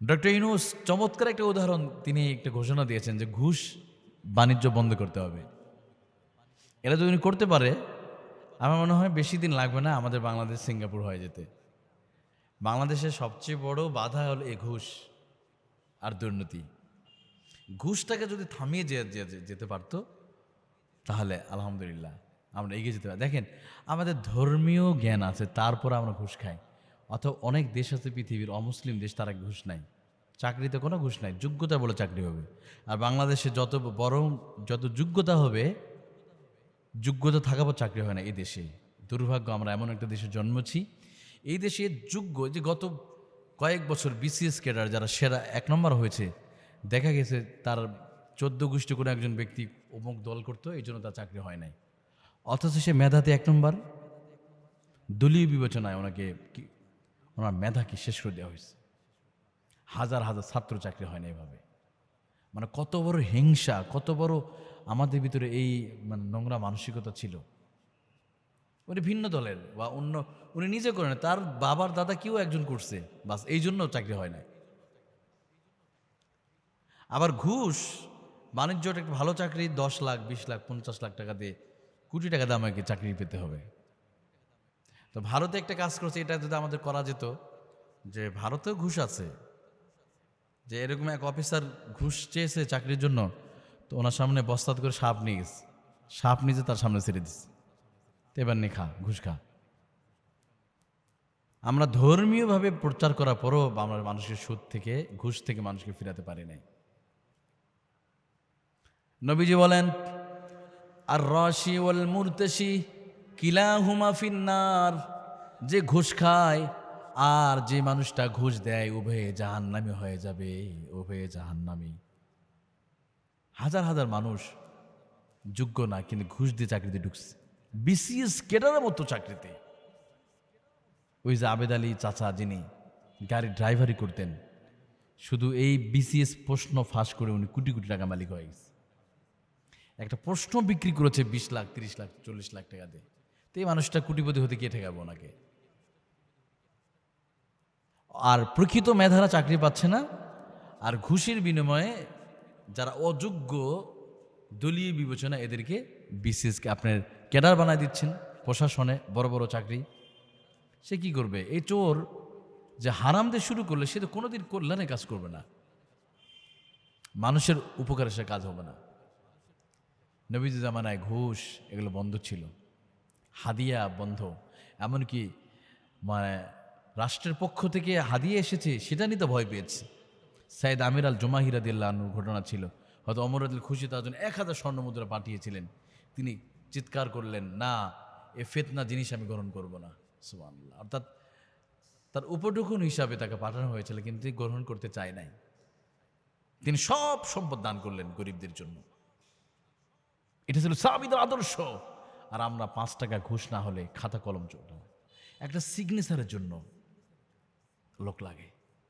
Doctor Yunus, চমৎকার একটা উদাহরণ তিনি একটা ঘোষণা দিয়েছেন যে ঘুষ বাণিজ্য বন্ধ করতে হবে। এটা যদি করতে পারে, আমার মনে হয় বেশি দিন লাগবে না আমাদের বাংলাদেশ সিঙ্গাপুর হয়ে যেতে। বাংলাদেশের সবচেয়ে বড় বাধা হলো এ ঘুষ আর দুর্নীতি। ঘুষটাকে যদি থামিয়ে যেতে পারতো, তাহলে আলহামদুলিল্লাহ আমরা এগিয়ে যেতে পারি দেখেন, আমাদের ধর্মীয় জ্ঞান আছে, তারপর আমরা ঘুষ খাই। অথবা অনেক দেশ আছে পৃথিবীর অমুসলিম দেশ, তারা ঘুষ নাই চাকরিতে কোনো ঘুষ নাই, যোগ্যতা বলে চাকরি হবে। আর বাংলাদেশে যত বড়, যত যোগ্যতা হবে, যোগ্যতা থাকা পর চাকরি হয় না এই দেশে। দুর্ভাগ্য, আমরা এমন একটা দেশে জন্মেছি এই দেশে যোগ্য যে গত কয়েক বছর বিসিএস ক্যাডার যারা সেরা এক নম্বর হয়েছে, দেখা গেছে তার চোদ্দ গোষ্ঠী কোনো একজন ব্যক্তি অমুক দল করতো, এই জন্য তার চাকরি হয় নাই। অথচ সে মেধাতে এক নম্বর। দলীয় বিবেচনায় ওনাকে ওনার মেধাকে শেষ করে দেওয়া হয়েছে। হাজার হাজার ছাত্র চাকরি হয় না এভাবে মানে কত বড় হিংসা, কত বড় আমাদের ভিতরে এই মানে নোংরা মানসিকতা ছিল। উনি ভিন্ন দলের বা অন্য, উনি নিজে করেন তার বাবার দাদা কেউ একজন করছে, বাস এই জন্য চাকরি হয় না আবার ঘুষ, বাণিজ্যটা একটা ভালো চাকরি, দশ লাখ, বিশ লাখ, পঞ্চাশ লাখ টাকা দিয়ে কোটি টাকা দামে চাকরি পেতে হবে। তো ভারতে একটা কাজ করছে, এটা যদি আমাদের করা যেত, যে ভারতেও ঘুষ আছে, যে এরকম এক অফিসার ঘুষ চেয়েছে চাকরির জন্য, তো ওনার সামনে বস্তাত করে সাপ নিয়ে গেছে। সাপ নিজে তার সামনে ছেড়ে দিচ্ছে তো এবার নে খা, ঘুষ খা। আমরা ধর্মীয়ভাবে প্রচার করার পরও আমরা মানুষের সুদ থেকে, ঘুষ থেকে মানুষকে ফিরাতে পারি নাই। নবীজি বলেন, আর রসি ওয়াল মুরতাসি কিলা হুমা ফিন্নার, যে ঘুষ খায় আর যে মানুষটা ঘুষ দেয়, উভয়ে জাহান্নামি হয়ে যাবে, উভয়ে জাহান্নামি। হাজার হাজার মানুষ যোগ্য না, কিন্তু ঘুষ দিয়ে চাকরিতে ঢুকছে। বিসিএস কেটারের মতো চাকরিতে। ওই যে আবেদ আলী চাচা, যিনি গাড়ির ড্রাইভারি করতেন, শুধু এই বিসিএস প্রশ্ন ফাঁস করে উনি কোটি কোটি টাকা মালিক হয়ে গেছে। একটা প্রশ্ন বিক্রি করেছে বিশ লাখ, তিরিশ লাখ, চল্লিশ লাখ টাকা দিয়ে। তো এই মানুষটা কুটিপতি হতে কে ঠেকাবো ওনাকে। আর প্রকৃত মেধারা চাকরি পাচ্ছে না, আর ঘুষের বিনিময়ে যারা অযোগ্য দলীয় বিবেচনা এদেরকে বিসিএসকে আপনার ক্যাডার বানায় দিচ্ছেন প্রশাসনে বড় বড় চাকরি, সে কি করবে? এই চোর যে হারাম দিয়ে শুরু করলে সে তো কোনোদিন কল্যাণে কাজ করবে না। মানুষের উপকারে সে কাজ হবে না। নবীজি জামানায় ঘুষ এগুলো বন্ধ ছিল। হাদিয়া বন্ধ। এমনকি মানে রাষ্ট্রের পক্ষ থেকে হাদিয়া এসেছে, সেটা নিতে ভয় পেয়েছে। সাইদ আমির আল জুমাহিরাদিল্লাহর ঘটনা ছিল। হয়তো অমর আদিল খুশি তার জন্য এক হাজার স্বর্ণ মুদ্রা পাঠিয়েছিলেন। তিনি চিৎকার করলেন, না, এ ফেতনা জিনিস আমি গ্রহণ করব না। সুবহানাল্লাহ। অর্থাৎ তার উপটুকুন হিসাবে তাকে পাঠানো হয়েছিল, কিন্তু তিনি গ্রহণ করতে চায় নাই। তিনি সব সম্পদ দান করলেন গরিবদের জন্য। এটা ছিল সাবিদের আদর্শ। আর আমরা পাঁচ টাকা ঘুষ না হলে খাতা কলম চলতো একটা সিগনেচারের জন্য লোক লাগে।